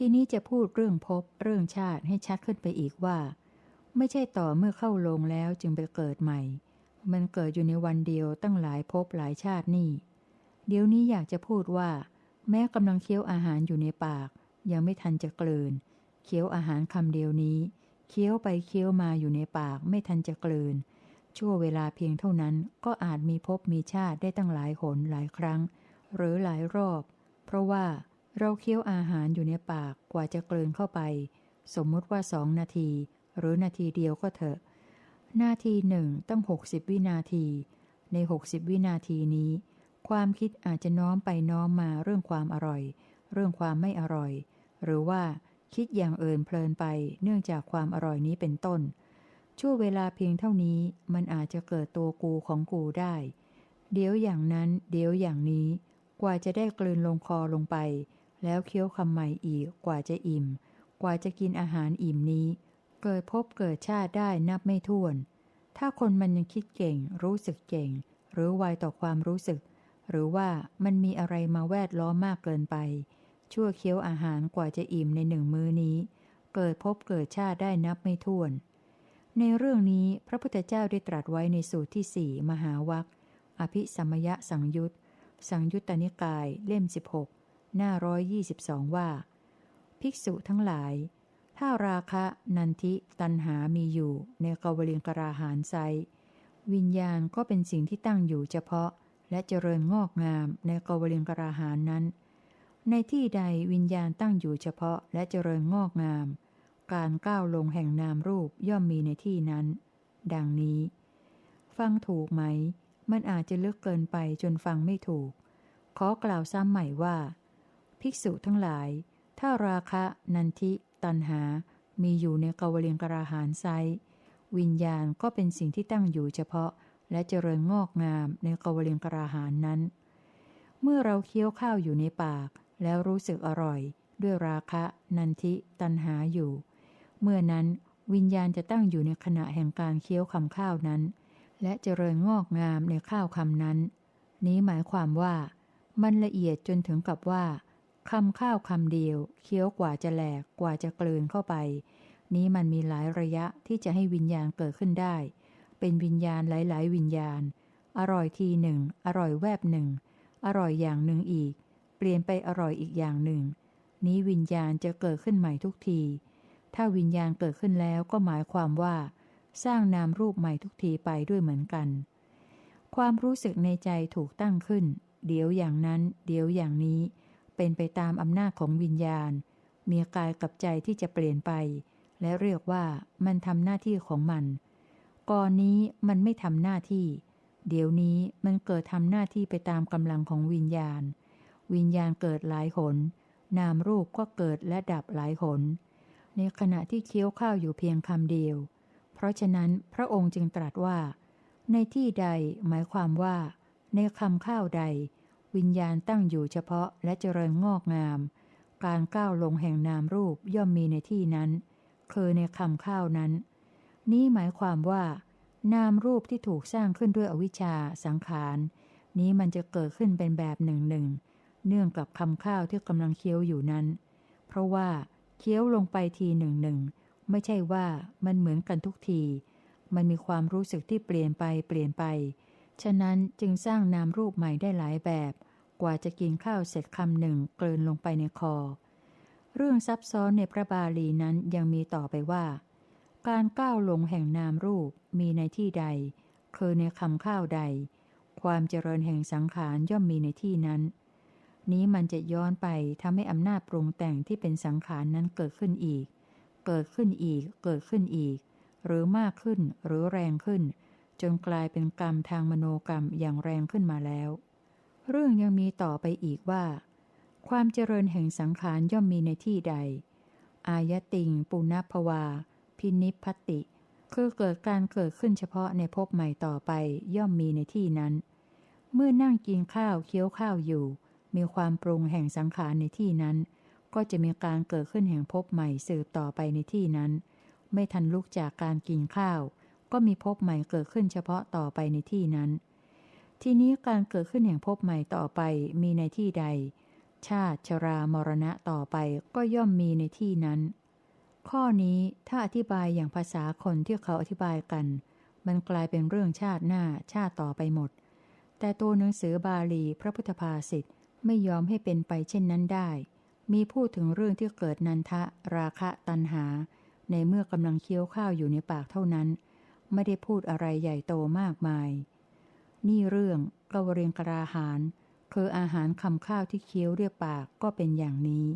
ทีนี้จะพูดเรื่องภพเรื่องชาติให้ชัดขึ้นไปอีกว่า ไม่ใช่ต่อเมื่อเข้าลงแล้วจึงไปเกิดใหม่ มันเกิดอยู่ในวันเดียวตั้งหลายภพหลายชาตินี่ เดี๋ยวนี้อยากจะพูดว่า แม้กำลังเคี้ยวอาหารอยู่ในปาก ยังไม่ทันจะกลืนเคี้ยวอาหารคำเดียวนี้เคี้ยวไปเคี้ยวมาอยู่ในปากไม่ทันจะกลืนชั่วเวลาเพียงเท่านั้นก็อาจมีภพมีชาติได้ตั้งหลายหนหลายครั้ง หรือหลายรอบ เพราะว่า เราเคี้ยวอาหารอยู่ในปากกว่าจะกลืนเข้าไป สมมติว่าสองนาที หรือนาทีเดียวก็เถอะ นาทีหนึ่งตั้งหกสิบวินาที ในหกสิบวินาทีนี้ ความคิดอาจจะน้อมไปน้อมมาเรื่องความอร่อย เรื่องความไม่อร่อย หรือว่าคิดอย่างเอินเพลินไปเนื่องจากความอร่อยนี้เป็นต้น ช่วเวลาเพียงเท่านี้มันอาจจะเกิดตัวกูของกูได้ เดี๋ยวอย่างนั้น เดี๋ยวอย่างนี้ กว่าจะได้กลืนลงคอลงไป แล้วเคี้ยวคำใหม่อีกกว่าจะอิ่ม กว่าจะกินอาหารอิ่มนี้ เกิดพบเกิดชาติได้นับไม่ถ้วน ถ้าคนมันยังคิดเก่ง รู้สึกเก่ง หรือไวต่อความรู้สึก หรือว่ามันมีอะไรมาแวดล้อมมากเกินไป ชั่วเคี้ยวอาหารกว่าจะอิ่มในหนึ่งมื้อนี้ เกิดพบเกิดชาติได้นับไม่ถ้วน ในเรื่องนี้พระพุทธเจ้าได้ตรัสไว้ในสูตรที่สี่มหาวัคอภิสัมยะสังยุตสังยุตตนิกายเล่ม16ห หน้าร้อยยี่สิบสองว่า ภิกษุทั้งหลาย ถ้าราคะ นันทิตันหามีอยู่ในกวลิงกราหารไซวิญญาณก็เป็นสิ่งที่ตั้งอยู่เฉพาะ และเจริญงอกงามในกวลิงกราหารนั้น ในที่ใดวิญญาณตั้งอยู่เฉพาะและเจริญงอกงาม การก้าวลงแห่งนามรูปย่อมมีในที่นั้น ดังนี้ ฟังถูกไหม มันอาจจะลึกเกินไปจนฟังไม่ถูก ขอกล่าวซ้ำใหม่ว่า ภิกษุทั้งหลาย ถ้าราคะ นันทิ ตันหา มีอยู่ในกวเลิงกราหารไซ วิญญาณก็เป็นสิ่งที่ตั้งอยู่เฉพาะ และเจริญงอกงามในกวเลิงกราหารนั้น เมื่อเราเคี้ยวข้าวอยู่ในปาก แล้วรู้สึกอร่อย ด้วยราคะ นันทิ ตันหาอยู่ เมื่อนั้นวิญญาณจะตั้งอยู่ในขณะแห่งการเคี้ยวคำข้าวนั้น และเจริญงอกงามในข้าวคำนั้น นี้หมายความว่า มันละเอียดจนถึงกับว่า คำข้าวคำเดียว เคี้ยวกว่าจะแหลกกว่าจะกลืนเข้าไป นี้มันมีหลายระยะที่จะให้วิญญาณเกิดขึ้นได้ เป็นวิญญาณหลาย ๆ วิญญาณ อร่อยทีหนึ่ง อร่อยแวบหนึ่ง อร่อยอย่างหนึ่งอีก เปลี่ยนไปอร่อยอีกอย่างหนึ่ง นี้วิญญาณจะเกิดขึ้นใหม่ทุกที ถ้าวิญญาณเกิดขึ้นแล้วก็หมายความว่า สร้างนามรูปใหม่ทุกทีไปด้วยเหมือนกัน ความรู้สึกในใจถูกตั้งขึ้น เดี๋ยวอย่างนั้น เดี๋ยวอย่างนี้ เป็นไปตามอำนาจของวิญญาณ มีกายกับใจที่จะเปลี่ยนไป และเรียกว่ามันทำหน้าที่ของมัน ก่อนนี้มันไม่ทำหน้าที่ เดี๋ยวนี้มันเกิดทำหน้าที่ไปตามกำลังของวิญญาณ วิญญาณเกิดหลายหน นามรูปก็เกิดและดับหลายหน ในขณะที่เคี้ยวข้าวอยู่เพียงคำเดียว เพราะฉะนั้นพระองค์จึงตรัสว่า ในที่ใดหมายความว่า ในคำข้าวใด วิญญาณตั้งอยู่เฉพาะและเจริญงอกงาม การก้าวลงแห่งนามรูปย่อมมีในที่นั้นคือในคำข้าวนั้น นี้หมายความว่า นามรูปที่ถูกสร้างขึ้นด้วยอวิชชาสังขาร นี้มันจะเกิดขึ้นเป็นแบบหนึ่งหนึ่งเนื่องกับคำข้าวที่กำลังเคี้ยวอยู่นั้น เพราะว่าเคี้ยวลงไปทีหนึ่งหนึ่งไม่ใช่ว่ามันเหมือนกันทุกที มันมีความรู้สึกที่เปลี่ยนไปเปลี่ยนไป ฉะนั้นจึงสร้างนามรูปใหม่ได้หลายแบบ กว่าจะกินข้าวเสร็จคำหนึ่งเกลืนลงไปในคอ เรื่องซับซ้อนในพระบาลีนั้นยังมีต่อไปว่า การก้าวลงแห่งนามรูปมีในที่ใด คือในคำข้าวใด ความเจริญแห่งสังขารย่อมมีในที่นั้น นี้มันจะย้อนไปทำให้อำนาจปรุงแต่งที่เป็นสังขารนั้นเกิดขึ้นอีก เกิดขึ้นอีก เกิดขึ้นอีก หรือมากขึ้นหรือแรงขึ้น จนกลายเป็นกรรมทางมโนกรรมอย่างแรงขึ้นมาแล้ว เรื่องยังมีต่อไปอีกว่า ความเจริญแห่งสังขารย่อมมีในที่ใด อายติงปุณพวา พินิพัติ คือเกิดการเกิดขึ้นเฉพาะในภพใหม่ต่อไปย่อมมีในที่นั้น เมื่อนั่งกินข้าวเคี้ยวข้าวอยู่ มีความปรุงแห่งสังขารในที่นั้น ก็จะมีการเกิดขึ้นแห่งภพใหม่สืบต่อไปในที่นั้น ไม่ทันลุกจากการกินข้าว ก็มีภพใหม่เกิดขึ้นเฉพาะต่อไปในที่นั้น ทีนี้การเกิดขึ้นแห่งภพใหม่ต่อไปมีในที่ใด ชาติชรามรณะต่อไปก็ย่อมมีในที่นั้น ข้อนี้ถ้าอธิบายอย่างภาษาคนที่เขาอธิบายกัน มันกลายเป็นเรื่องชาติหน้าชาติต่อไปหมด แต่ตัวหนังสือบาลีพระพุทธภาษิตไม่ยอมให้เป็นไปเช่นนั้นได้ มีพูดถึงเรื่องที่เกิดนันทะ ราคะตันหา ในเมื่อกำลังเคี้ยวข้าวอยู่ในปากเท่านั้น ไม่ได้พูดอะไรใหญ่โตมากมาย นี่เรื่องกวเรียงกราหาร คืออาหารคำข้าวที่เคี้ยวเรียบปากก็เป็นอย่างนี้